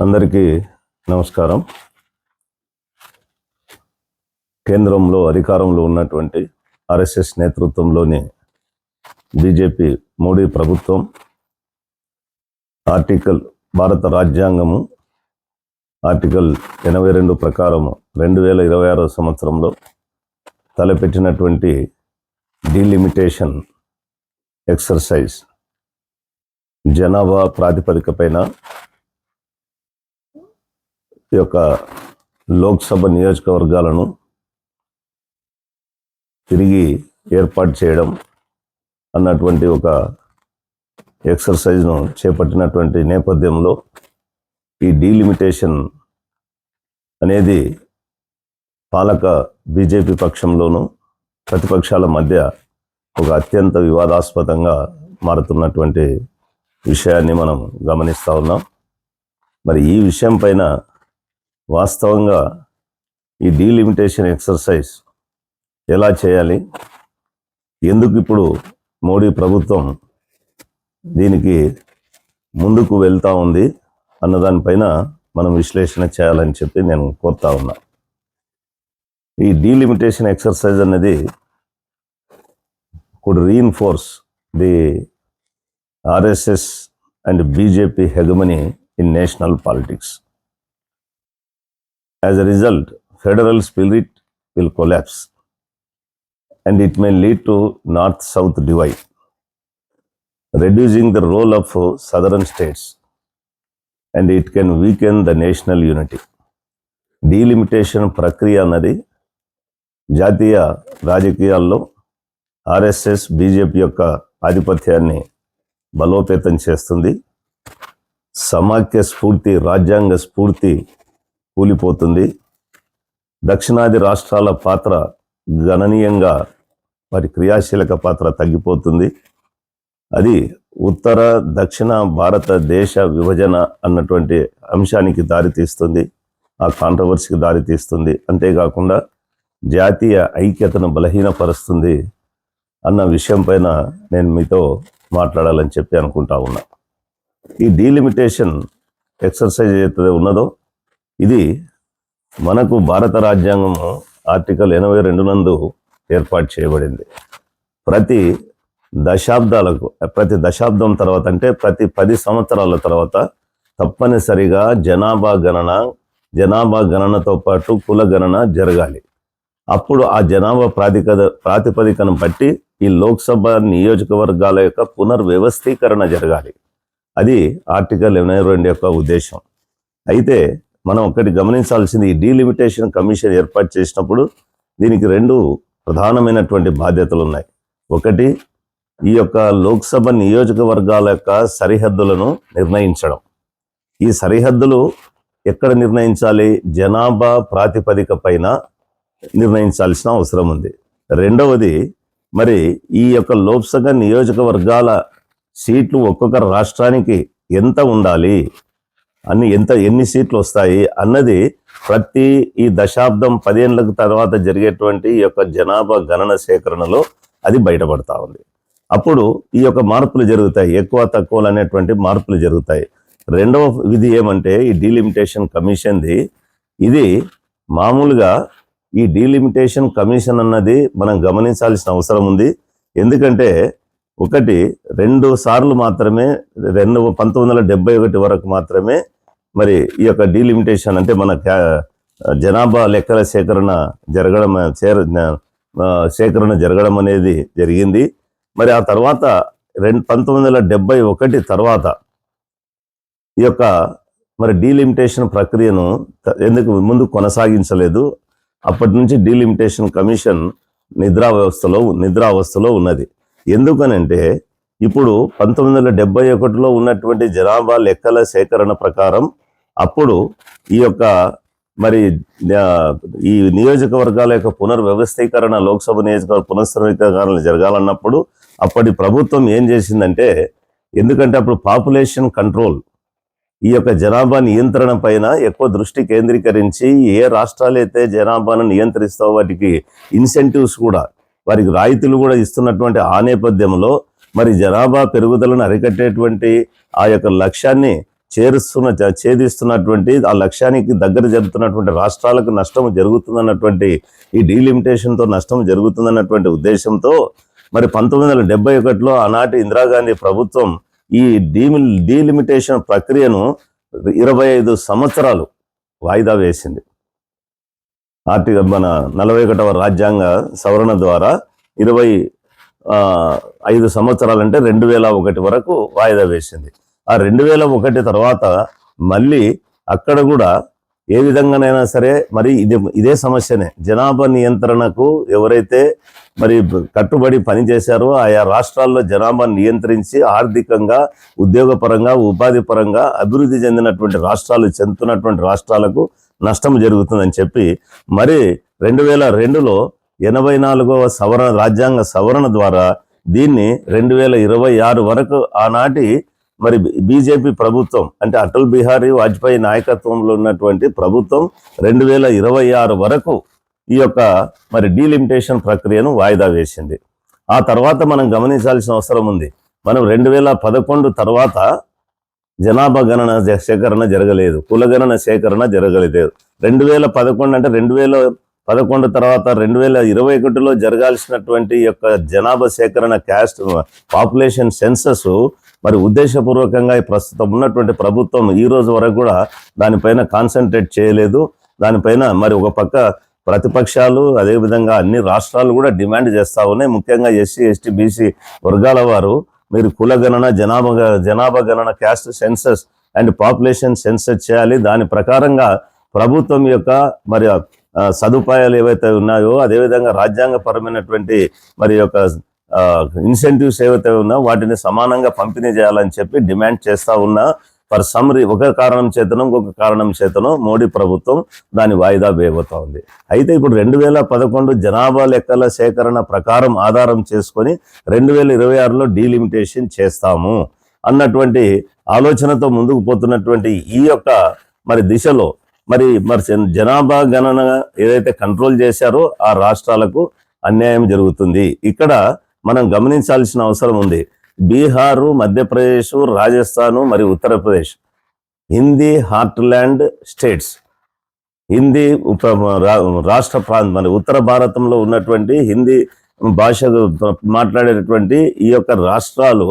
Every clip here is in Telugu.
అందరికీ నమస్కారం. కేంద్రంలో అధికారంలో ఉన్నటువంటి ఆర్ఎస్ఎస్ నేతృత్వంలోని బీజేపీ మోడీ ప్రభుత్వం ఆర్టికల్ భారత రాజ్యాంగము ఆర్టికల్ ఎనభై రెండు ప్రకారము రెండు వేల ఇరవై ఆరో సంవత్సరంలో తలపెట్టినటువంటి డీలిమిటేషన్ ఎక్సర్సైజ్ జనాభా ప్రాతిపదిక పైన యొక్క లోక్సభ నియోజకవర్గాలను తిరిగి ఏర్పాటు చేయడం అన్నటువంటి ఒక ఎక్సర్సైజ్ను చేపట్టినటువంటి నేపథ్యంలో ఈ డీలిమిటేషన్ అనేది పాలక బీజేపీ పక్షంలోనూ ప్రతిపక్షాల మధ్య ఒక అత్యంత వివాదాస్పదంగా మారుతున్నటువంటి విషయాన్ని మనం గమనిస్తూ ఉన్నాం. మరి ఈ విషయం పైన వాస్తవంగా ఈ డీలిమిటేషన్ ఎక్సర్సైజ్ ఎలా చేయాలి? ఎందుకు ఇప్పుడు మోడీ ప్రభుత్వం దీనికి ముందుకు వెళ్తూ ఉంది అన్నదానిపైన మనం విశ్లేషణ చేయాలని చెప్పి నేను కోరుతా ఉన్నా. ఈ డీలిమిటేషన్ ఎక్సర్సైజ్ అనేది could reinforce the RSS and BJP hegemony in national politics As a result, federal spirit will collapse and it may lead to north south divide, reducing the role of uh, southern states and it can weaken the national unity. Delimitation ప్రక్రియ అన్నది జాతీయ రాజకీయాల్లో ఆర్ఎస్ఎస్ బీజేపీ యొక్క ఆధిపత్యాన్ని బలోపేతం చేస్తుంది సమాఖ్య స్ఫూర్తి రాజ్యాంగ స్ఫూర్తి కూలిపోతుంది. దక్షిణాది రాష్ట్రాల పాత్ర గణనీయంగా వారి క్రియాశీలక పాత్ర తగ్గిపోతుంది. అది ఉత్తర దక్షిణ భారతదేశ విభజన అన్నటువంటి అంశానికి దారితీస్తుంది ఆ కాంట్రవర్సీకి దారితీస్తుంది అంతేకాకుండా జాతీయ ఐక్యతను బలహీనపరుస్తుంది అన్న విషయం పైన నేను మీతో మాట్లాడాలని చెప్పి అనుకుంటా ఉన్నా. ఈ డీలిమిటేషన్ ఎక్సర్సైజ్ ఏదైతే ఉన్నదో ఇది మనకు భారత రాజ్యాంగము ఆర్టికల్ ఎనభై రెండు నందు ఏర్పాటు చేయబడింది. ప్రతి దశాబ్దాలకు ప్రతి దశాబ్దం తర్వాత అంటే ప్రతి పది సంవత్సరాల తర్వాత తప్పనిసరిగా జనాభా గణన జనాభా గణనతో పాటు కుల గణన జరగాలి. అప్పుడు ఆ జనాభా ప్రాతిపద ప్రాతిపదికను బట్టి ఈ లోక్సభ నియోజకవర్గాల యొక్క పునర్వ్యవస్థీకరణ జరగాలి. అది ఆర్టికల్ ఎనభై రెండు యొక్క ఉద్దేశం. అయితే మనం ఒకటి గమనించాల్సింది ఈ డీలిమిటేషన్ కమిషన్ ఏర్పాటు చేసినప్పుడు దీనికి రెండు ప్రధానమైనటువంటి బాధ్యతలు ఉన్నాయి ఒకటి ఈ యొక్క లోక్సభ నియోజకవర్గాల యొక్క సరిహద్దులను నిర్ణయించడం. ఈ సరిహద్దులు ఎక్కడ నిర్ణయించాలి? జనాభా ప్రాతిపదిక పైన నిర్ణయించాల్సిన అవసరం ఉంది. రెండవది మరి ఈ యొక్క లోక్సభ నియోజకవర్గాల సీట్లు ఒక్కొక్క రాష్ట్రానికి ఎంత ఉండాలి? అన్ని ఎంత ఎన్ని సీట్లు వస్తాయి అన్నది ప్రతి ఈ దశాబ్దం పదేళ్ళకు తర్వాత జరిగేటువంటి ఈ యొక్క జనాభా గణన సేకరణలో అది బయటపడతా ఉంది. అప్పుడు ఈ యొక్క మార్పులు జరుగుతాయి ఎక్కువ తక్కువలు అనేటువంటి మార్పులు జరుగుతాయి. రెండవ విధి ఏమంటే ఈ డీలిమిటేషన్ కమిషన్ది. ఇది మామూలుగా ఈ డీలిమిటేషన్ కమిషన్ అన్నది మనం గమనించాల్సిన అవసరం ఉంది. ఎందుకంటే ఒకటి రెండు సార్లు మాత్రమే రెండు పంతొమ్మిది వందల డెబ్బై ఒకటి వరకు మాత్రమే మరి ఈ యొక్క డీలిమిటేషన్ అంటే మన క్యా- జనాభా లెక్కల సేకరణ జరగడం చేర సేకరణ జరగడం అనేది జరిగింది. మరి ఆ తర్వాత రెండు పంతొమ్మిది వందల డెబ్బై ఒకటి తర్వాత ఈ యొక్క మరి డీలిమిటేషన్ ప్రక్రియను ఎందుకు ముందు కొనసాగించలేదు? అప్పటి నుంచి డీలిమిటేషన్ కమిషన్ నిద్రా వ్యవస్థలో నిద్రావస్థలో ఉన్నది. ఎందుకనంటే ఇప్పుడు పంతొమ్మిది వందల డెబ్బై ఒకటిలో ఉన్నటువంటి జనాభా లెక్కల సేకరణ ప్రకారం అప్పుడు ఈ యొక్క మరి ఈ నియోజకవర్గాల యొక్క పునర్వ్యవస్థీకరణ లోక్సభ నియోజకవర్గ పునఃస్థీకరణ జరగాలన్నప్పుడు అప్పటి ప్రభుత్వం ఏం చేసిందంటే ఎందుకంటే అప్పుడు పాపులేషన్ కంట్రోల్ ఈ యొక్క జనాభా నియంత్రణ పైన ఎక్కువ దృష్టి కేంద్రీకరించి ఏ రాష్ట్రాలు అయితే జనాభాను నియంత్రిస్తావో వాటికి ఇన్సెంటివ్స్ కూడా వారికి రాయితీలు కూడా ఇస్తున్నటువంటి ఆ నేపథ్యంలో మరి జనాభా పెరుగుదలను అరికట్టేటువంటి ఆ యొక్క లక్ష్యాన్ని చేరుస్తున్న చ- ఛేదిస్తున్నటువంటి ఆ లక్ష్యానికి దగ్గర జరుగుతున్నటువంటి రాష్ట్రాలకు నష్టం జరుగుతుందన్నటువంటి ఈ డీలిమిటేషన్తో నష్టం జరుగుతుందన్నటువంటి ఉద్దేశంతో మరి పంతొమ్మిది వందల డెబ్బై ఒకటిలో ఆనాటి ఇందిరాగాంధీ ప్రభుత్వం ఈ డీమి డీలిమిటేషన్ ప్రక్రియను ఇరవై ఐదు సంవత్సరాలు వాయిదా వేసింది. ఆర్టికల్ మన నలభై ఒకటవ రాజ్యాంగ సవరణ ద్వారా ఇరవై ఐదు సంవత్సరాలంటే రెండు వేల ఒకటి వరకు వాయిదా వేసింది. ఆ రెండు వేల ఒకటి తర్వాత మళ్ళీ అక్కడ కూడా ఏ విధంగానైనా సరే మరి ఇది ఇదే సమస్యనే. జనాభా నియంత్రణకు ఎవరైతే మరి కట్టుబడి పనిచేశారో ఆయా రాష్ట్రాల్లో జనాభా నియంత్రించి ఆర్థికంగా ఉద్యోగపరంగా ఉపాధి పరంగా అభివృద్ధి చెందినటువంటి రాష్ట్రాలు చెందుతున్నటువంటి రాష్ట్రాలకు నష్టం జరుగుతుందని చెప్పి మరి రెండు వేల రెండులో ఎనభై నాలుగవ సవరణ రాజ్యాంగ సవరణ ద్వారా దీన్ని రెండు వేల ఇరవై ఆరు వరకు ఆనాటి మరి బీజేపీ ప్రభుత్వం అంటే అటల్ బిహారీ వాజ్పేయి నాయకత్వంలో ఉన్నటువంటి ప్రభుత్వం రెండు వేల ఇరవై ఆరు వరకు ఈ యొక్క మరి డీలిమిటేషన్ ప్రక్రియను వాయిదా వేసింది. ఆ తర్వాత మనం గమనించాల్సిన అవసరం ఉంది. మనం రెండు వేల పదకొండు తర్వాత జనాభా గణన జ- సేకరణ జరగలేదు కులగణన సేకరణ జరగలేదు. రెండు వేల పదకొండు అంటే రెండు వేల పదకొండు తర్వాత రెండు వేల ఇరవై ఒకటిలో జరగాల్సినటువంటి యొక్క జనాభా సేకరణ క్యాస్ట్ పాపులేషన్ సెన్సస్ మరి ఉద్దేశపూర్వకంగా ప్రస్తుతం ఉన్నటువంటి ప్రభుత్వం ఈ రోజు వరకు కూడా దానిపైన కాన్సన్ట్రేట్ చేయలేదు. దానిపైన మరి ఒక పక్క ప్రతిపక్షాలు అదేవిధంగా అన్ని రాష్ట్రాలు కూడా డిమాండ్ చేస్తా ఉన్నాయి. ముఖ్యంగా ఎస్సీ ఎస్టీ బీసీ వర్గాల వారు మీరు కుల గణన జనాభా గ- జనాభా గణన caste census and population census చేయాలి. దాని ప్రకారంగా ప్రభుత్వం యొక్క మరి సదుపాయాలు ఏవైతే ఉన్నాయో అదేవిధంగా రాజ్యాంగపరమైనటువంటి మరి యొక్క ఇన్సెంటివ్స్ ఏవైతే ఉన్నాయో వాటిని సమానంగా పంపిణీ చేయాలని చెప్పి డిమాండ్ చేస్తూ ఉన్నా. ఫర్ సమ్రీ ఒక కారణం చేతనం ఇంకొక కారణం చేతనం మోడీ ప్రభుత్వం దాని వాయిదా వేయబోతా ఉంది. అయితే ఇప్పుడు రెండు వేల పదకొండు జనాభా లెక్కల సేకరణ ప్రకారం ఆధారం చేసుకొని రెండు వేల ఇరవై ఆరులో డీలిమిటేషన్ చేస్తాము అన్నటువంటి ఆలోచనతో ముందుకు పోతున్నటువంటి ఈ యొక్క మరి దిశలో మరి మరి జనాభా గణన ఏదైతే కంట్రోల్ చేశారో ఆ రాష్ట్రాలకు అన్యాయం జరుగుతుంది. ఇక్కడ మనం గమనించాల్సిన అవసరం ఉంది. బీహారు మధ్యప్రదేశ్ రాజస్థాను మరియు Uttar Pradesh. Hindi heartland states. Hindi ఉప రాష్ట్ర ప్రాంతం మరి ఉత్తర భారతంలో ఉన్నటువంటి హిందీ భాష మాట్లాడేటటువంటి ఈ యొక్క రాష్ట్రాలు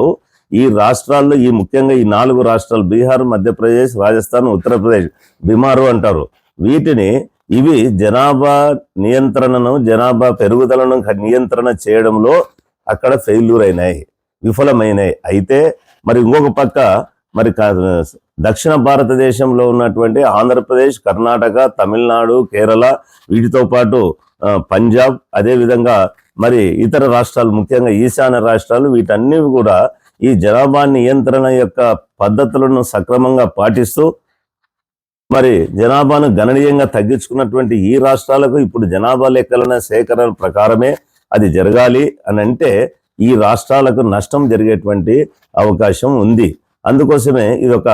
ఈ రాష్ట్రాల్లో ఈ ముఖ్యంగా ఈ నాలుగు రాష్ట్రాలు బీహార్ మధ్యప్రదేశ్ రాజస్థాన్ ఉత్తరప్రదేశ్ బిమారు అంటారు. వీటిని ఇవి జనాభా నియంత్రణను జనాభా పెరుగుదలను నియంత్రణ చేయడంలో అక్కడ ఫెయిల్యూర్ అయినాయి విఫలమైనాయి. అయితే మరి ఇంకొక పక్క మరి క- దక్షిణ భారతదేశంలో ఉన్నటువంటి ఆంధ్రప్రదేశ్ కర్ణాటక తమిళనాడు కేరళ వీటితో పాటు పంజాబ్ అదేవిధంగా మరి ఇతర రాష్ట్రాలు ముఖ్యంగా ఈశాన్య రాష్ట్రాలు వీటన్నివి కూడా ఈ జనాభా నియంత్రణ యొక్క పద్ధతులను సక్రమంగా పాటిస్తూ మరి జనాభాను గణనీయంగా తగ్గించుకున్నటువంటి ఈ రాష్ట్రాలకు ఇప్పుడు జనాభా లెక్కలన సేకరణ ప్రకారమే అది జరగాలి అని అంటే ఈ రాష్ట్రాలకు నష్టం జరిగేటువంటి అవకాశం ఉంది. అందుకోసమే ఇది ఒక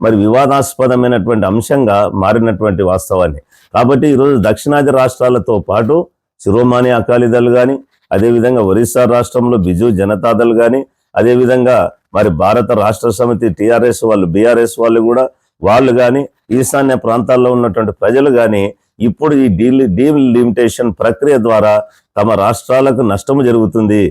మరి వివాదాస్పదమైనటువంటి అంశంగా మారినటువంటి వాస్తవాన్ని. కాబట్టి ఈరోజు దక్షిణాది రాష్ట్రాలతో పాటు శిరోమాని అకాలీదళ్ కానీ అదేవిధంగా ఒరిస్సా రాష్ట్రంలో బిజు జనతాదళ్ కానీ అదేవిధంగా మరి భారత రాష్ట్ర సమితి టీఆర్ఎస్ వాళ్ళు బీఆర్ఎస్ వాళ్ళు కూడా వాళ్ళు కానీ ఈశాన్య ప్రాంతాల్లో ఉన్నటువంటి ప్రజలు కానీ ఇప్పుడు ఈ డీల్ డీల్ లిమిటేషన్ ప్రక్రియ ద్వారా తమ రాష్ట్రాలకు నష్టము జరుగుతుంది.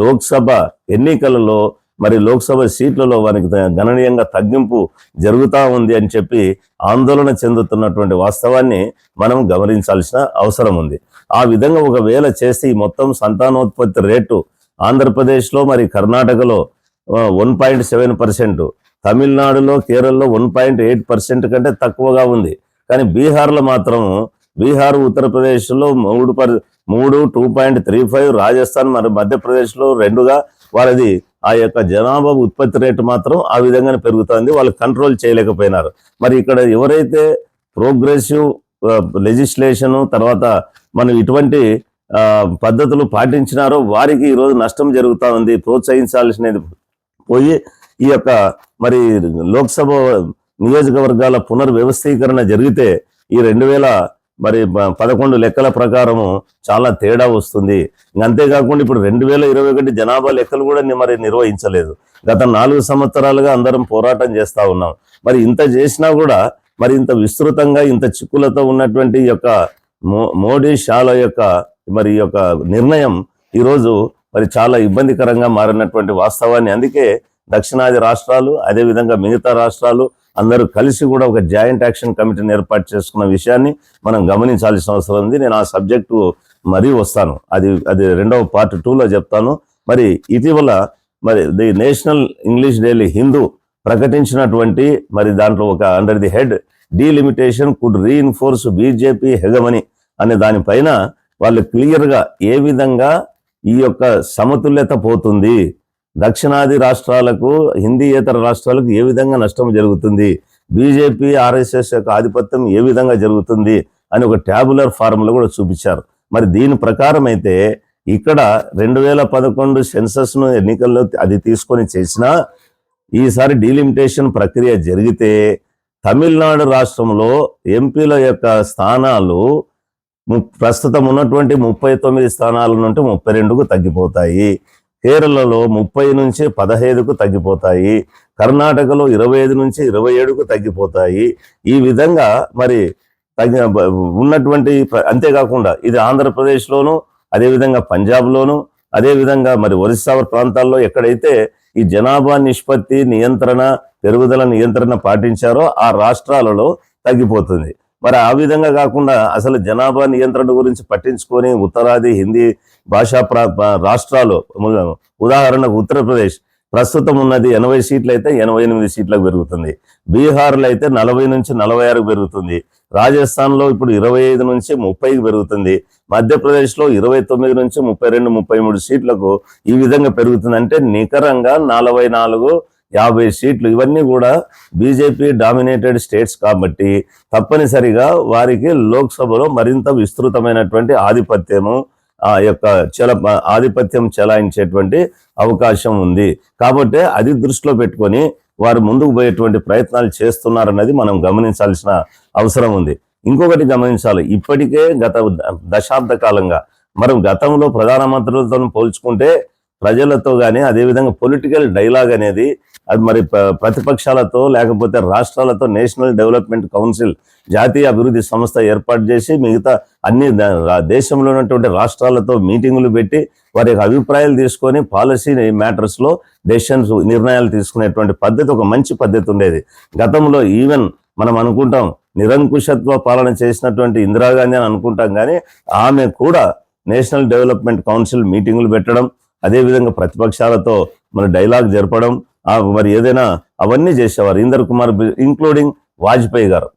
లోక్సభ ఎన్నికలలో మరి లోక్సభ సీట్లలో వారికి గణనీయంగా తగ్గింపు జరుగుతూ ఉంది అని చెప్పి ఆందోళన చెందుతున్నటువంటి వాస్తవాన్ని మనం గమనించాల్సిన అవసరం ఉంది. ఆ విధంగా ఒకవేళ చేస్తే ఈ మొత్తం సంతానోత్పత్తి రేటు ఆంధ్రప్రదేశ్లో మరి కర్ణాటకలో వన్ పాయింట్ సెవెన్ పర్సెంట్ తమిళనాడులో కేరళలో వన్ పాయింట్ ఎయిట్ పర్సెంట్ కంటే తక్కువగా ఉంది. కానీ బీహార్లో మాత్రం బీహార్ ఉత్తరప్రదేశ్లో మూడు పర్ మూడు two point three five Rajasthan మరి మధ్యప్రదేశ్లో రెండుగా వాళ్ళది ఆ యొక్క జనాభా ఉత్పత్తి రేటు మాత్రం ఆ విధంగానే పెరుగుతుంది. వాళ్ళు కంట్రోల్ చేయలేకపోయినారు. మరి ఇక్కడ ఎవరైతే ప్రోగ్రెసివ్ లెజిస్లేషన్ తర్వాత మనం ఇటువంటి పద్ధతులు పాటించినారో వారికి ఈరోజు నష్టం జరుగుతూ ఉంది ప్రోత్సహించాల్సినది పోయి ఈ యొక్క మరి లోక్సభ నియోజకవర్గాల పునర్వ్యవస్థీకరణ జరిగితే ఈ రెండు వేల మరి పదకొండు లెక్కల ప్రకారము చాలా తేడా వస్తుంది. అంతేకాకుండా ఇప్పుడు రెండు వేల ఇరవై ఒకటి జనాభా లెక్కలు కూడా మరి నిర్వహించలేదు. గత నాలుగు సంవత్సరాలుగా అందరం పోరాటం చేస్తూ ఉన్నాం. మరి ఇంత చేసినా కూడా మరి ఇంత విస్తృతంగా ఇంత చిక్కులతో ఉన్నటువంటి ఈ యొక్క మో- మోడీ షాల యొక్క మరి ఈ యొక్క నిర్ణయం ఈరోజు మరి చాలా ఇబ్బందికరంగా మారినటువంటి వాస్తవాన్ని. అందుకే దక్షిణాది రాష్ట్రాలు అదేవిధంగా మిగతా రాష్ట్రాలు అందరూ కలిసి కూడా ఒక జాయింట్ యాక్షన్ కమిటీని ఏర్పాటు చేసుకున్న విషయాన్ని మనం గమనించాల్సిన అవసరం ఉంది. నేను ఆ సబ్జెక్టు మరీ వస్తాను. అది అది రెండవ పార్ట్ టూలో చెప్తాను. మరి ఇటీవల మరి the national English daily Hindu ప్రకటించినటువంటి మరి దాంట్లో ఒక under the head delimitation could reinforce BJP hegemony అనే దానిపైన వాళ్ళు క్లియర్గా ఏ విధంగా ఈ యొక్క సమతుల్యత పోతుంది? దక్షిణాది రాష్ట్రాలకు హిందీయేతర రాష్ట్రాలకు ఏ విధంగా నష్టం జరుగుతుంది? బీజేపీ ఆర్ఎస్ఎస్ యొక్క ఆధిపత్యం ఏ విధంగా జరుగుతుంది? అని ఒక ట్యాబులర్ ఫార్ములా కూడా చూపించారు. మరి దీని ప్రకారం అయితే ఇక్కడ రెండు వేల పదకొండు సెన్సస్ను ఎన్నికల్లో అది తీసుకొని చేసినా ఈసారి డీలిమిటేషన్ ప్రక్రియ జరిగితే తమిళనాడు రాష్ట్రంలో ఎంపీల యొక్క స్థానాలు ప్రస్తుతం ఉన్నటువంటి ముప్పై తొమ్మిది స్థానాల నుండి ముప్పై రెండుకు తగ్గిపోతాయి. కేరళలో ముప్పై నుంచి పదహైదుకు తగ్గిపోతాయి. కర్ణాటకలో ఇరవై ఐదు నుంచి ఇరవై ఏడుకు తగ్గిపోతాయి. ఈ విధంగా మరి తగ్గి ఉన్నటువంటి అంతేకాకుండా ఇది ఆంధ్రప్రదేశ్లోను అదేవిధంగా పంజాబ్లోను అదేవిధంగా మరి ఒరిస్సా ప్రాంతాల్లో ఎక్కడైతే ఈ జనాభా నిష్పత్తి నియంత్రణ పెరుగుదల నియంత్రణ పాటించారో ఆ రాష్ట్రాలలో తగ్గిపోతుంది. మరి ఆ విధంగా కాకుండా అసలు జనాభా నియంత్రణ గురించి పట్టించుకొని ఉత్తరాది హిందీ భాషా ప్రా రాష్ట్రాలు ఉదాహరణకు ఉత్తరప్రదేశ్ ప్రస్తుతం ఉన్నది ఎనభై సీట్లు అయితే ఎనభై ఎనిమిది సీట్లకు పెరుగుతుంది. బీహార్లో అయితే నలభై నుంచి నలభై ఆరుకు పెరుగుతుంది. రాజస్థాన్లో ఇప్పుడు ఇరవై ఐదు నుంచి ముప్పైకి పెరుగుతుంది. మధ్యప్రదేశ్లో ఇరవై తొమ్మిది నుంచి ముప్పై రెండు ముప్పై మూడు సీట్లకు ఈ విధంగా పెరుగుతుంది అంటే నికరంగా నలభై నాలుగు యాభై సీట్లు ఇవన్నీ కూడా బీజేపీ డామినేటెడ్ స్టేట్స్ కాబట్టి తప్పనిసరిగా వారికి లోక్సభలో మరింత విస్తృతమైనటువంటి ఆధిపత్యము ఆ యొక్క చల ఆధిపత్యం చెలాయించేటువంటి అవకాశం ఉంది. కాబట్టి అది దృష్టిలో పెట్టుకొని వారు ముందుకు పోయేటువంటి ప్రయత్నాలు చేస్తున్నారన్నది మనం గమనించాల్సిన అవసరం ఉంది. ఇంకొకటి గమనించాలి ఇప్పటికే గత దశాబ్ద కాలంగా మనం గతంలో ప్రధానమంత్రులతో పోల్చుకుంటే ప్రజలతో కానీ అదేవిధంగా పొలిటికల్ డైలాగ్ అనేది అది మరి ప్రతిపక్షాలతో లేకపోతే రాష్ట్రాలతో నేషనల్ డెవలప్మెంట్ కౌన్సిల్ జాతీయ అభివృద్ధి సంస్థ ఏర్పాటు చేసి మిగతా అన్ని రా- దేశంలో ఉన్నటువంటి రాష్ట్రాలతో మీటింగులు పెట్టి వారి యొక్క అభిప్రాయాలు తీసుకొని పాలసీ మ్యాటర్స్లో డెసిషన్స్ నిర్ణయాలు తీసుకునేటువంటి పద్ధతి ఒక మంచి పద్ధతి ఉండేది. గతంలో ఈవెన్ మనం అనుకుంటాం నిరంకుశత్వ పాలన చేసినటువంటి ఇందిరాగాంధీ అని అనుకుంటాం కానీ ఆమె కూడా నేషనల్ డెవలప్మెంట్ కౌన్సిల్ మీటింగులు పెట్టడం అదేవిధంగా ప్రతిపక్షాలతో మన డైలాగ్ జరపడం మరి ఏదైనా అవన్నీ చేసేవారు. ఇందర్ కుమార్ ఇంక్లూడింగ్ వాజ్పేయి గారు.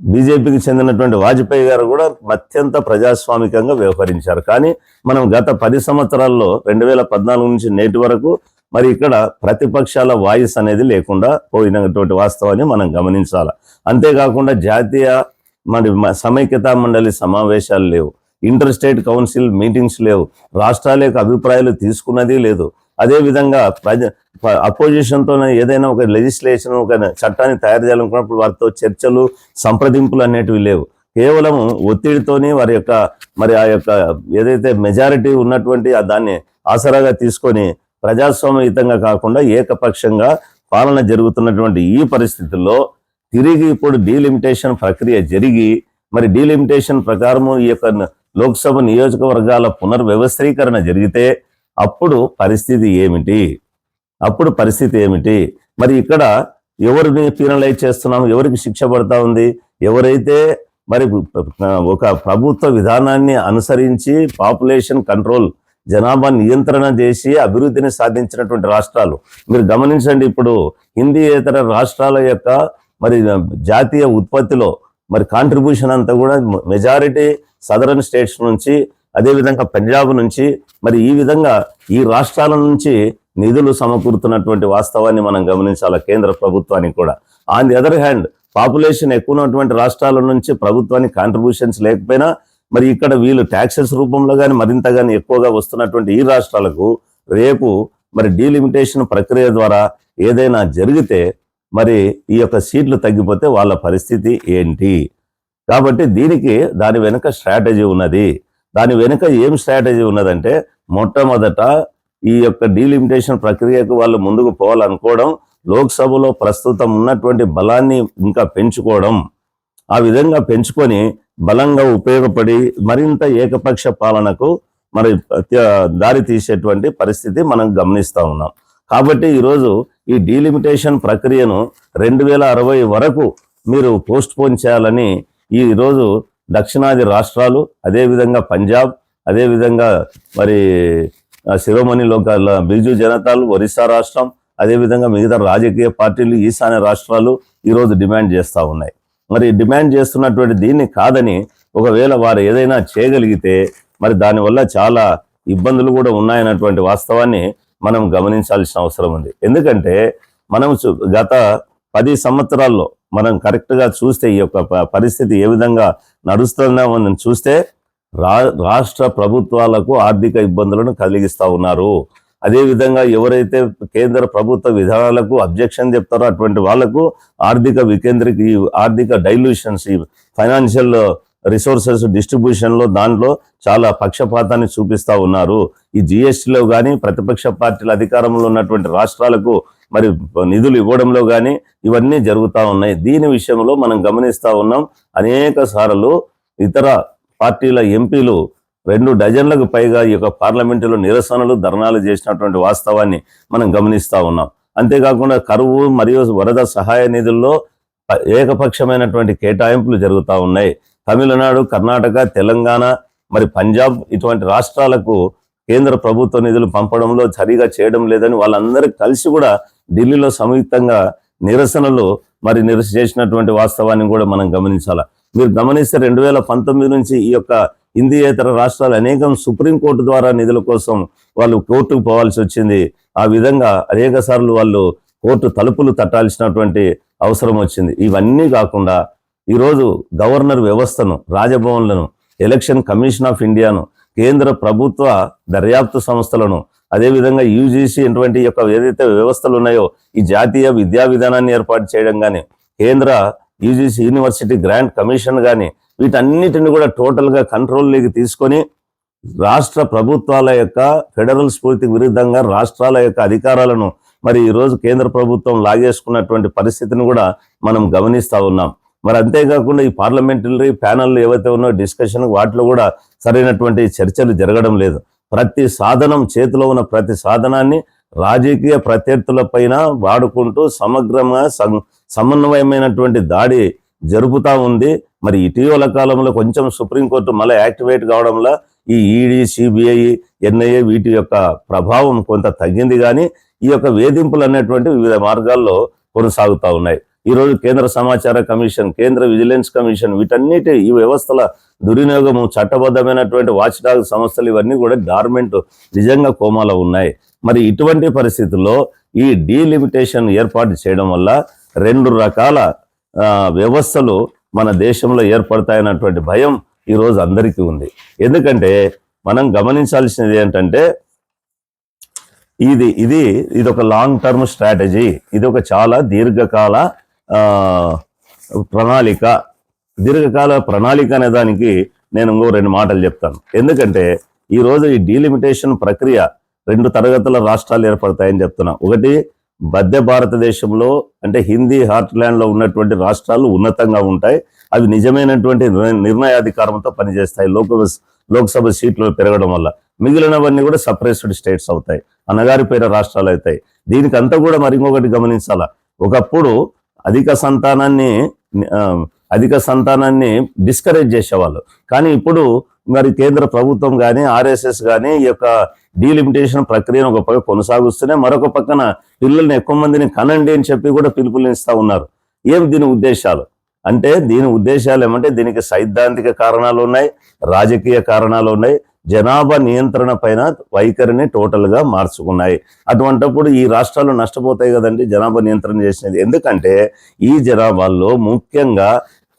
బీజేపీకి చెందినటువంటి వాజ్పేయి గారు కూడా అత్యంత ప్రజాస్వామికంగా వ్యవహరించారు. కానీ మనం గత పది సంవత్సరాల్లో రెండు వేల పద్నాలుగు నుంచి నేటి వరకు మరి ఇక్కడ ప్రతిపక్షాల వాయిస్ అనేది లేకుండా పోయినటువంటి వాస్తవాన్ని మనం గమనించాలి. అంతేకాకుండా జాతీయ మరి సమైక్యతా మండలి సమావేశాలు లేవు. ఇంటర్ స్టేట్ కౌన్సిల్ మీటింగ్స్ లేవు. రాష్ట్రాల యొక్క అభిప్రాయాలు తీసుకున్నది లేదు. అదే విధంగా ప్రజ అపోజిషన్తో ఏదైనా ఒక లెజిస్లేషన్ ఒక చట్టాన్ని తయారు చేయాలనుకున్నప్పుడు వారితో చర్చలు సంప్రదింపులు అనేటివి లేవు. కేవలం ఒత్తిడితోని వారి యొక్క మరి ఆ యొక్క ఏదైతే మెజారిటీ ఉన్నటువంటి ఆ దాన్ని ఆసరాగా తీసుకొని ప్రజాస్వామ్యయుతంగా కాకుండా ఏకపక్షంగా పాలన జరుగుతున్నటువంటి ఈ పరిస్థితుల్లో తిరిగి ఇప్పుడు డీలిమిటేషన్ ప్రక్రియ జరిగి మరి డీలిమిటేషన్ ప్రకారము ఈ యొక్క లోక్సభ నియోజకవర్గాల పునర్వ్యవస్థీకరణ జరిగితే అప్పుడు పరిస్థితి ఏమిటి? అప్పుడు పరిస్థితి ఏమిటి? మరి ఇక్కడ ఎవరిని పీనలైజ్ చేస్తున్నాం ఎవరికి శిక్ష పడతా ఉంది? ఎవరైతే మరి ఒక ప్రభుత్వ విధానాన్ని అనుసరించి పాపులేషన్ కంట్రోల్ జనాభా నియంత్రణ చేసి అభివృద్ధిని సాధించినటువంటి రాష్ట్రాలు. మీరు గమనించండి ఇప్పుడు హిందీయేతర రాష్ట్రాల యొక్క మరి జాతీయ ఉత్పత్తిలో మరి కాంట్రిబ్యూషన్ అంతా కూడా మెజారిటీ సదరన్ స్టేట్స్ నుంచి అదేవిధంగా పంజాబ్ నుంచి మరి ఈ విధంగా ఈ రాష్ట్రాల నుంచి నిధులు సమకూరుతున్నటువంటి వాస్తవాన్ని మనం గమనించాలి కేంద్ర ప్రభుత్వానికి కూడా? On the other hand population ఎక్కువ ఉన్నటువంటి రాష్ట్రాల నుంచి ప్రభుత్వానికి కాంట్రిబ్యూషన్స్ లేకపోయినా మరి ఇక్కడ వీళ్ళు ట్యాక్సెస్ రూపంలో కానీ మరింత కానీ ఎక్కువగా వస్తున్నటువంటి ఈ రాష్ట్రాలకు రేపు మరి డీలిమిటేషన్ ప్రక్రియ ద్వారా ఏదైనా జరిగితే మరి ఈ యొక్క సీట్లు తగ్గిపోతే వాళ్ళ పరిస్థితి ఏంటి? కాబట్టి దీనికి దాని వెనుక స్ట్రాటజీ ఉన్నది. దాని వెనుక ఏం స్ట్రాటజీ ఉన్నదంటే మొట్టమొదట ఈ యొక్క డీలిమిటేషన్ ప్రక్రియకు వాళ్ళు ముందుకు పోవాలనుకోవడం లోక్సభలో ప్రస్తుతం ఉన్నటువంటి బలాన్ని ఇంకా పెంచుకోవడం. ఆ విధంగా పెంచుకొని బలంగా ఉపయోగపడి మరింత ఏకపక్ష పాలనకు మరి దారి తీసేటువంటి పరిస్థితి మనం గమనిస్తూ ఉన్నాం. కాబట్టి ఈరోజు ఈ డీలిమిటేషన్ ప్రక్రియను రెండు వేల అరవై వరకు మీరు పోస్ట్ పోన్ చేయాలని ఈరోజు దక్షిణాది రాష్ట్రాలు అదేవిధంగా పంజాబ్ అదేవిధంగా మరి ఆ, శిరోమణి లోకాల బిజు జనతాలు ఒరిస్సా రాష్ట్రం అదేవిధంగా మిగతా రాజకీయ పార్టీలు ఈశాన్య రాష్ట్రాలు ఈరోజు డిమాండ్ చేస్తూ ఉన్నాయి. మరి డిమాండ్ చేస్తున్నటువంటి దీన్ని కాదని ఒకవేళ వారు ఏదైనా చేయగలిగితే మరి దానివల్ల చాలా ఇబ్బందులు కూడా ఉన్నాయన్నటువంటి వాస్తవాన్ని మనం గమనించాల్సిన అవసరం ఉంది. ఎందుకంటే మనం గత పది సంవత్సరాల్లో మనం కరెక్ట్గా చూస్తే ఈ యొక్క పరిస్థితి ఏ విధంగా నడుస్తుందో మనం చూస్తే రా రాష్ట్ర ప్రభుత్వాలకు ఆర్థిక ఇబ్బందులను కలిగిస్తూ ఉన్నారు. అదేవిధంగా ఎవరైతే కేంద్ర ప్రభుత్వ విధానాలకు అబ్జెక్షన్ చెప్తారో అటువంటి వాళ్ళకు ఆర్థిక వికేంద్రీక ఈ ఆర్థిక డైల్యూషన్స్ ఈ ఫైనాన్షియల్ రిసోర్సెస్ డిస్ట్రిబ్యూషన్లో దాంట్లో చాలా పక్షపాతాన్ని చూపిస్తా ఉన్నారు. ఈ జిఎస్టీలో కానీ ప్రతిపక్ష పార్టీల అధికారంలో ఉన్నటువంటి రాష్ట్రాలకు మరి నిధులు ఇవ్వడంలో కానీ ఇవన్నీ జరుగుతూ ఉన్నాయి. దీని విషయంలో మనం గమనిస్తూ ఉన్నాం. అనేక సార్లు ఇతర పార్టీల ఎంపీలు రెండు డజన్లకు పైగా ఈ యొక్క పార్లమెంటులో నిరసనలు ధర్నాలు చేసినటువంటి వాస్తవాన్ని మనం గమనిస్తూ ఉన్నాం. అంతేకాకుండా కరువు మరియు వరద సహాయ నిధుల్లో ఏకపక్షమైనటువంటి కేటాయింపులు జరుగుతూ ఉన్నాయి. తమిళనాడు కర్ణాటక తెలంగాణ మరి పంజాబ్ ఇటువంటి రాష్ట్రాలకు కేంద్ర ప్రభుత్వ నిధులు పంపడంలో సరిగా చేయడం లేదని వాళ్ళందరూ కలిసి కూడా ఢిల్లీలో సంయుక్తంగా నిరసనలు మరి నిరస చేసినటువంటి వాస్తవాన్ని కూడా మనం గమనించాల. మీరు గమనిస్తే రెండు వేల పంతొమ్మిది నుంచి ఈ యొక్క హిందీయేతర రాష్ట్రాలు అనేకం సుప్రీంకోర్టు ద్వారా నిధుల కోసం వాళ్ళు కోర్టుకు పోవాల్సి వచ్చింది. ఆ విధంగా అనేక సార్లు వాళ్ళు కోర్టు తలుపులు తట్టాల్సినటువంటి అవసరం వచ్చింది. ఇవన్నీ కాకుండా ఈరోజు గవర్నర్ వ్యవస్థను రాజభవన్లను ఎలక్షన్ కమిషన్ ఆఫ్ ఇండియాను కేంద్ర ప్రభుత్వ దర్యాప్తు సంస్థలను అదేవిధంగా యూజీసీ ఇటువంటి యొక్క ఏదైతే వ్యవస్థలు ఉన్నాయో ఈ జాతీయ విద్యా విధానాన్ని ఏర్పాటు చేయడం కానీ కేంద్ర యూజీసీ యూనివర్సిటీ గ్రాంట్ కమిషన్ కానీ వీటన్నిటిని కూడా టోటల్గా కంట్రోల్లోకి తీసుకొని రాష్ట్ర ప్రభుత్వాల యొక్క ఫెడరల్ స్ఫూర్తికి విరుద్ధంగా రాష్ట్రాల యొక్క అధికారాలను మరి ఈరోజు కేంద్ర ప్రభుత్వం లాగేసుకున్నటువంటి పరిస్థితిని కూడా మనం గమనిస్తూ ఉన్నాం. మరి అంతేకాకుండా ఈ పార్లమెంటరీ ప్యానల్ ఏవైతే ఉన్నాయో డిస్కషన్ వాటిలో కూడా సరైనటువంటి చర్చలు జరగడం లేదు. ప్రతి సాధనం చేతిలో ఉన్న ప్రతి సాధనాన్ని రాజకీయ ప్రత్యర్థుల పైన వాడుకుంటూ సమగ్రంగా సం- సమన్వయమైనటువంటి దాడి జరుపుతా ఉంది. మరి ఇటీవల కాలంలో కొంచెం సుప్రీంకోర్టు మళ్ళీ యాక్టివేట్ కావడంలో ఈ ఈడీ సిబిఐ ఎన్ఐఏ వీటి యొక్క ప్రభావం కొంత తగ్గింది. కానీ ఈ యొక్క వేధింపులు అనేటువంటి వివిధ మార్గాల్లో కొనసాగుతా ఉన్నాయి. ఈరోజు కేంద్ర సమాచార కమిషన్ కేంద్ర విజిలెన్స్ కమిషన్ వీటన్నిటి ఈ వ్యవస్థల దుర్వినియోగము చట్టబద్ధమైనటువంటి వాచ్ డాగ్ సంస్థలు ఇవన్నీ కూడా గార్మెంట్ నిజంగా కోమాలో ఉన్నాయి. మరి ఇటువంటి పరిస్థితుల్లో ఈ డీలిమిటేషన్ ఏర్పాటు చేయడం వల్ల రెండు రకాల వ్యవస్థలు మన దేశంలో ఏర్పడతాయన్నటువంటి భయం ఈరోజు అందరికీ ఉంది. ఎందుకంటే మనం గమనించాల్సినది ఏంటంటే ఇది ఇది ఇది ఒక లాంగ్ టర్మ్ స్ట్రాటజీ ఇది ఒక చాలా దీర్ఘకాల ప్రణాళిక దీర్ఘకాల ప్రణాళిక అనే దానికి నేను ఇంకో రెండు మాటలు చెప్తాను. ఎందుకంటే ఈరోజు ఈ డీలిమిటేషన్ ప్రక్రియ రెండు తరగతుల రాష్ట్రాలు ఏర్పడతాయని చెప్తున్నా. ఒకటి మధ్య భారతదేశంలో అంటే హిందీ హార్ట్లాండ్ ఉన్నటువంటి రాష్ట్రాలు ఉన్నతంగా ఉంటాయి. అవి నిజమైనటువంటి నిర్ణయాధికారంతో పనిచేస్తాయి. లోక లోక్సభ సీట్లు పెరగడం వల్ల. మిగిలినవన్నీ కూడా సపరేటెడ్ స్టేట్స్ అవుతాయి. అనగారిపోయిన రాష్ట్రాలు అవుతాయి. దీనికి అంతా కూడా మరి ఇంకొకటి గమనించాలా? ఒకప్పుడు అధిక సంతానాన్ని అధిక సంతానాన్ని డిస్కరేజ్ చేసేవాళ్ళు. కానీ ఇప్పుడు మరి కేంద్ర ప్రభుత్వం కానీ ఆర్ఎస్ఎస్ కానీ ఈ యొక్క డీలిమిటేషన్ ప్రక్రియను ఒక పక్క కొనసాగిస్తూనే మరొక పక్కన పిల్లల్ని ఎక్కువ మందిని కనండి అని చెప్పి కూడా పిలుపులు ఇస్తూ ఉన్నారు. ఏం దీని ఉద్దేశాలు? అంటే దీని ఉద్దేశాలు ఏమంటే దీనికి సైద్ధాంతిక కారణాలు ఉన్నాయి రాజకీయ కారణాలు ఉన్నాయి. జనాభా నియంత్రణ పైన వైఖరిని టోటల్గా మార్చుకున్నాయి. అటువంటప్పుడు ఈ రాష్ట్రాలు నష్టపోతాయి కదండి జనాభా నియంత్రణ చేసినది. ఎందుకంటే ఈ జనాభాల్లో ముఖ్యంగా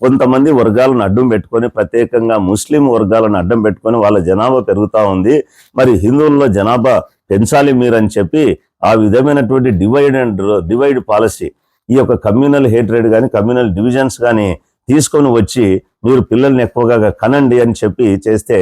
కొంతమంది వర్గాలను అడ్డం పెట్టుకొని ప్రత్యేకంగా ముస్లిం వర్గాలను అడ్డం పెట్టుకొని వాళ్ళ జనాభా పెరుగుతూ ఉంది. మరి హిందువుల్లో జనాభా పెంచాలి మీరని చెప్పి ఆ విధమైనటువంటి డివైడ్ అండ్ డివైడ్ పాలసీ ఈ యొక్క కమ్యూనల్ హేట్రేడ్ కానీ కమ్యూనల్ డివిజన్స్ కానీ తీసుకొని వచ్చి మీరు పిల్లల్ని ఎక్కువగా కనండి అని చెప్పి చేస్తే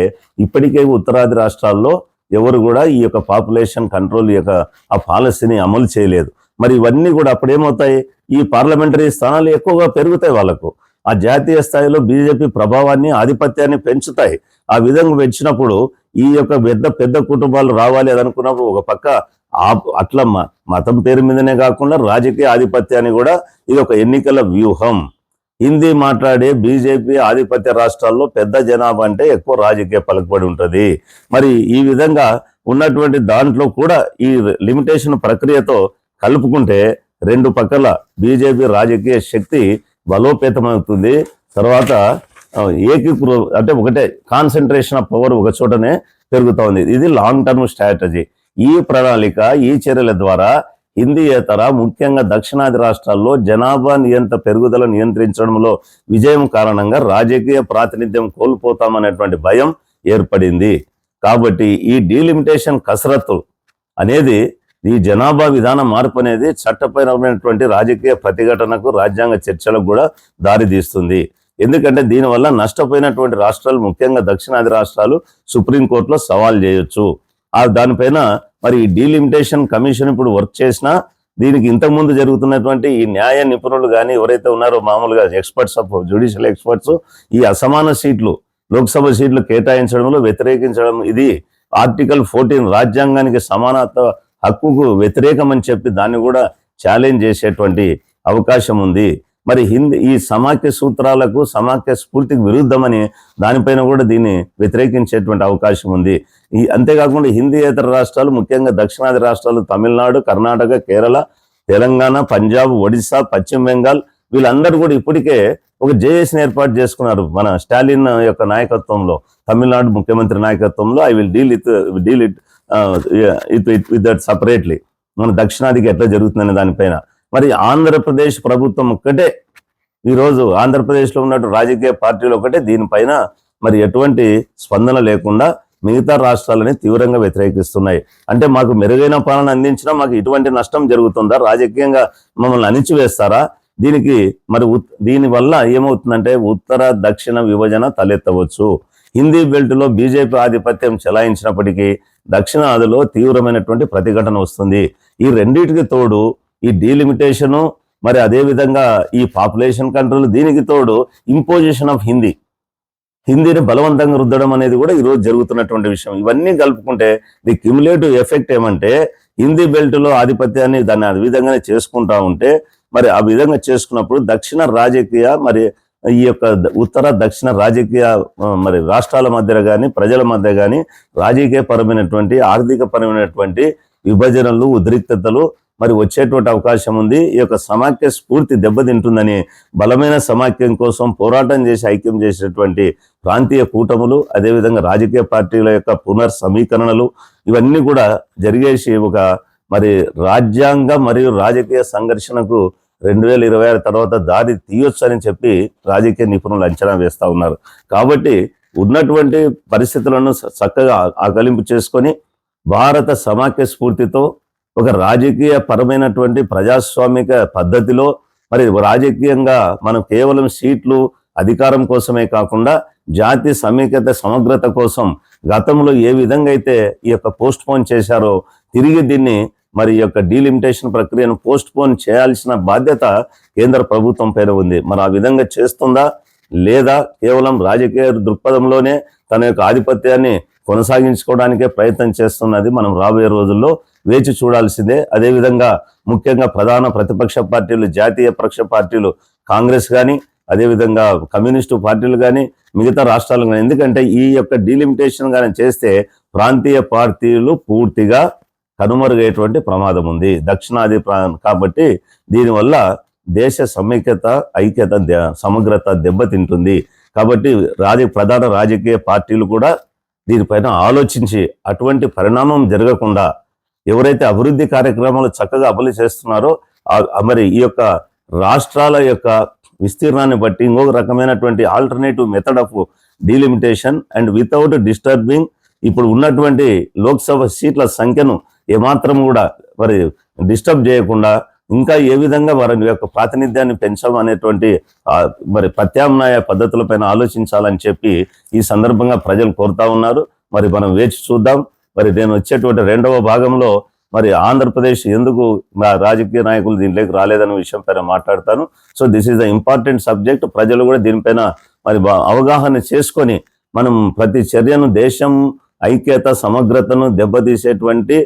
ఇప్పటికే ఉత్తరాది రాష్ట్రాల్లో ఎవరు కూడా ఈ యొక్క పాపులేషన్ కంట్రోల్ యొక్క ఆ పాలసీని అమలు చేయలేదు. మరి ఇవన్నీ కూడా అప్పుడేమవుతాయి? ఈ పార్లమెంటరీ స్థానాలు ఎక్కువగా పెరుగుతాయి వాళ్ళకు. ఆ జాతీయ స్థాయిలో బీజేపీ ప్రభావాన్ని ఆధిపత్యాన్ని పెంచుతాయి. ఆ విధంగా పెంచినప్పుడు ఈ యొక్క పెద్ద పెద్ద కుటుంబాలు రావాలి అని అనుకున్నప్పుడు ఒక పక్క ఆ అట్లా మతం పేరు మీదనే కాకుండా రాజకీయ ఆధిపత్యాన్ని కూడా ఇది ఒక ఎన్నికల వ్యూహం. హిందీ మాట్లాడే బీజేపీ ఆధిపత్య రాష్ట్రాల్లో పెద్ద జనాభా అంటే ఎక్కువ రాజకీయ పలుకుబడి ఉంటుంది. మరి ఈ విధంగా ఉన్నటువంటి దాంట్లో కూడా ఈ లిమిటేషన్ ప్రక్రియతో కలుపుకుంటే రెండు పక్కల బీజేపీ రాజకీయ శక్తి బలోపేతమవుతుంది. తర్వాత ఏకీకృ అంటే ఒకటే కాన్సన్ట్రేషన్ ఆఫ్ పవర్ ఒక చోటనే పెరుగుతూ ఉంది. ఇది లాంగ్ టర్మ్ స్ట్రాటజీ ఈ ప్రణాళిక ఈ చర్యల ద్వారా హిందీయేతర ముఖ్యంగా దక్షిణాది రాష్ట్రాల్లో జనాభా నియంత్ర పెరుగుదల నియంత్రించడంలో విజయం కారణంగా రాజకీయ ప్రాతినిధ్యం కోల్పోతామనేటువంటి భయం ఏర్పడింది. కాబట్టి ఈ డీలిమిటేషన్ కసరత్తు అనేది ఈ జనాభా విధాన మార్పు అనేది చట్టపరమైనటువంటి రాజకీయ ప్రతిఘటనకు రాజ్యాంగ చర్చలకు కూడా దారితీస్తుంది. ఎందుకంటే దీనివల్ల నష్టపోయినటువంటి రాష్ట్రాలు ముఖ్యంగా దక్షిణాది రాష్ట్రాలు సుప్రీంకోర్టులో సవాల్ చేయొచ్చు. ఆ దానిపైన మరి ఈ డీలిమిటేషన్ కమిషన్ ఇప్పుడు వర్క్ చేసినా దీనికి ఇంతకుముందు జరుగుతున్నటువంటి ఈ న్యాయ నిపుణులు కానీ ఎవరైతే ఉన్నారో మామూలుగా ఎక్స్పర్ట్స్ ఆఫ్ జ్యుడిషియల్ ఎక్స్పర్ట్స్ ఈ అసమాన సీట్లు లోక్సభ సీట్లు కేటాయించడంలో వ్యతిరేకించడం ఇది ఆర్టికల్ ఫోర్టీన్ రాజ్యాంగానికి సమానత్వ హక్కుకు వ్యతిరేకమని చెప్పి దాన్ని కూడా ఛాలెంజ్ చేసేటువంటి అవకాశం ఉంది. మరి హిందీ ఈ సమాఖ్య సూత్రాలకు సమాఖ్య స్ఫూర్తికి విరుద్ధమని దానిపైన కూడా దీన్ని వ్యతిరేకించేటువంటి అవకాశం ఉంది. ఈ అంతేకాకుండా హిందీయేతర రాష్ట్రాలు ముఖ్యంగా దక్షిణాది రాష్ట్రాలు తమిళనాడు కర్ణాటక కేరళ తెలంగాణ పంజాబ్ ఒడిశా పశ్చిమ బెంగాల్ వీళ్ళందరూ కూడా ఇప్పటికే ఒక జేఏసీని ఏర్పాటు చేసుకున్నారు మన స్టాలిన్ యొక్క నాయకత్వంలో తమిళనాడు ముఖ్యమంత్రి నాయకత్వంలో. I will deal with deal it it with that separately. మన దక్షిణాదికి ఎట్లా జరుగుతుందనే దానిపైన. మరి ఆంధ్రప్రదేశ్ ప్రభుత్వం ఒక్కటే. ఈరోజు ఆంధ్రప్రదేశ్లో ఉన్నట్టు రాజకీయ పార్టీలు ఒకటే దీనిపైన మరి ఎటువంటి స్పందన లేకుండా మిగతా రాష్ట్రాలని తీవ్రంగా వ్యతిరేకిస్తున్నాయి. అంటే మాకు మెరుగైన పాలన అందించినా మాకు ఇటువంటి నష్టం జరుగుతుందా? రాజకీయంగా మమ్మల్ని అణిచివేస్తారా? దీనికి మరి ఉత్- ఏమవుతుందంటే ఉత్తర దక్షిణ విభజన తలెత్తవచ్చు. హిందీ బెల్ట్లో బీజేపీ ఆధిపత్యం చెలాయించినప్పటికీ దక్షిణాదిలో తీవ్రమైనటువంటి ప్రతిఘటన వస్తుంది. ఈ రెండింటికి తోడు ఈ డీలిమిటేషను మరి అదే విధంగా ఈ పాపులేషన్ కంట్రోల్ దీనికి తోడు ఇంపోజిషన్ ఆఫ్ హిందీ హిందీని బలవంతంగా రుద్దడం అనేది కూడా ఈరోజు జరుగుతున్నటువంటి విషయం. ఇవన్నీ కలుపుకుంటే ది క్యుములేటివ్ ఎఫెక్ట్ ఏమంటే హిందీ బెల్ట్లో ఆధిపత్యాన్ని దాన్ని ఆ విధంగానే చేసుకుంటా ఉంటే మరి ఆ విధంగా చేసుకున్నప్పుడు దక్షిణ రాజకీయ మరి ఈ యొక్క ఉత్తర దక్షిణ రాజకీయ మరి రాష్ట్రాల మధ్య కానీ ప్రజల మధ్య కానీ రాజకీయ పరమైనటువంటి ఆర్థిక పరమైనటువంటి విభజనలు ఉద్రిక్తతలు మరి వచ్చేటువంటి అవకాశం ఉంది. ఈ యొక్క సమాఖ్య స్ఫూర్తి దెబ్బతింటుందని బలమైన సమాఖ్యం కోసం పోరాటం చేసి ఐక్యం చేసేటువంటి ప్రాంతీయ కూటములు అదేవిధంగా రాజకీయ పార్టీల యొక్క పునర్ సమీకరణలు ఇవన్నీ కూడా జరిగేసి ఒక మరి రాజ్యాంగ మరియు రాజకీయ సంఘర్షణకు రెండు వేల ఇరవై ఆరు తర్వాత దారి తీయొచ్చని చెప్పి రాజకీయ నిపుణులు అంచనా వేస్తూ ఉన్నారు. కాబట్టి ఉన్నటువంటి పరిస్థితులను చక్కగా ఆకలింపు చేసుకొని భారత సమాఖ్య స్ఫూర్తితో ఒక రాజకీయ పరమైనటువంటి ప్రజాస్వామిక పద్ధతిలో మరి రాజకీయంగా మనం కేవలం సీట్లు అధికారం కోసమే కాకుండా జాతి సమీకత సమగ్రత కోసం గతంలో ఏ విధంగా అయితే ఈ యొక్క పోస్ట్ పోన్ చేశారో తిరిగి దీన్ని మరి యొక్క డీలిమిటేషన్ ప్రక్రియను పోస్ట్ పోన్ చేయాల్సిన బాధ్యత కేంద్ర ప్రభుత్వం పైన ఉంది. మరి ఆ విధంగా చేస్తుందా? లేదా కేవలం రాజకీయ దృక్పథంలోనే తన యొక్క ఆధిపత్యాన్ని కొనసాగించుకోవడానికే ప్రయత్నం చేస్తున్నది మనం రాబోయే రోజుల్లో వేచి చూడాల్సిందే. అదేవిధంగా ముఖ్యంగా ప్రధాన ప్రతిపక్ష పార్టీలు జాతీయ పక్ష పార్టీలు కాంగ్రెస్ కానీ అదేవిధంగా కమ్యూనిస్టు పార్టీలు కానీ మిగతా రాష్ట్రాలు కానీ ఎందుకంటే ఈ యొక్క డీలిమిటేషన్ కానీ చేస్తే ప్రాంతీయ పార్టీలు పూర్తిగా కనుమరుగయ్యేటువంటి ప్రమాదం ఉంది. దక్షిణాది ప్రా కాబట్టి దీనివల్ల దేశ సమైక్యత ఐక్యత సమగ్రత దెబ్బతింటుంది. కాబట్టి రాజ ప్రధాన రాజకీయ పార్టీలు కూడా దీనిపైన ఆలోచించి అటువంటి పరిణామం జరగకుండా ఎవరైతే అభివృద్ధి కార్యక్రమాలు చక్కగా అమలు చేస్తున్నారో మరి ఈ యొక్క రాష్ట్రాల యొక్క విస్తీర్ణాన్ని బట్టి ఇంకొక రకమైనటువంటి alternative method of delimitation and without disturbing ఇప్పుడు ఉన్నటువంటి లోక్సభ సీట్ల సంఖ్యను ఏమాత్రం కూడా మరి డిస్టర్బ్ చేయకుండా ఇంకా ఏ విధంగా వారి యొక్క ప్రాతినిధ్యాన్ని పెంచామనేటువంటి మరి ప్రత్యామ్నాయ పద్ధతులపైన ఆలోచించాలని చెప్పి ఈ సందర్భంగా ప్రజలు కోరుతా ఉన్నారు. మరి మనం వేచి చూద్దాం. మరి నేను వచ్చేటువంటి రెండవ భాగంలో మరి ఆంధ్రప్రదేశ్ ఎందుకు మా రాజకీయ నాయకులు దీంట్లోకి రాలేదనే విషయం పైన మాట్లాడతాను. So this is the important subject ప్రజలు కూడా దీనిపైన మరి అవగాహన చేసుకొని మనం ప్రతి చర్యను దేశం ఐక్యత సమగ్రతను దెబ్బతీసేటువంటి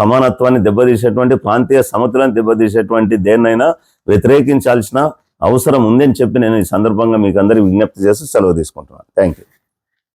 సమానత్వాన్ని దెబ్బతీసేటువంటి ప్రాంతీయ సమతులను దెబ్బతీసేటువంటి దేన్నైనా వ్యతిరేకించాల్సిన అవసరం ఉందని చెప్పి నేను ఈ సందర్భంగా మీకు అందరికీ విజ్ఞప్తి చేసి సెలవు తీసుకుంటున్నాను. Thank you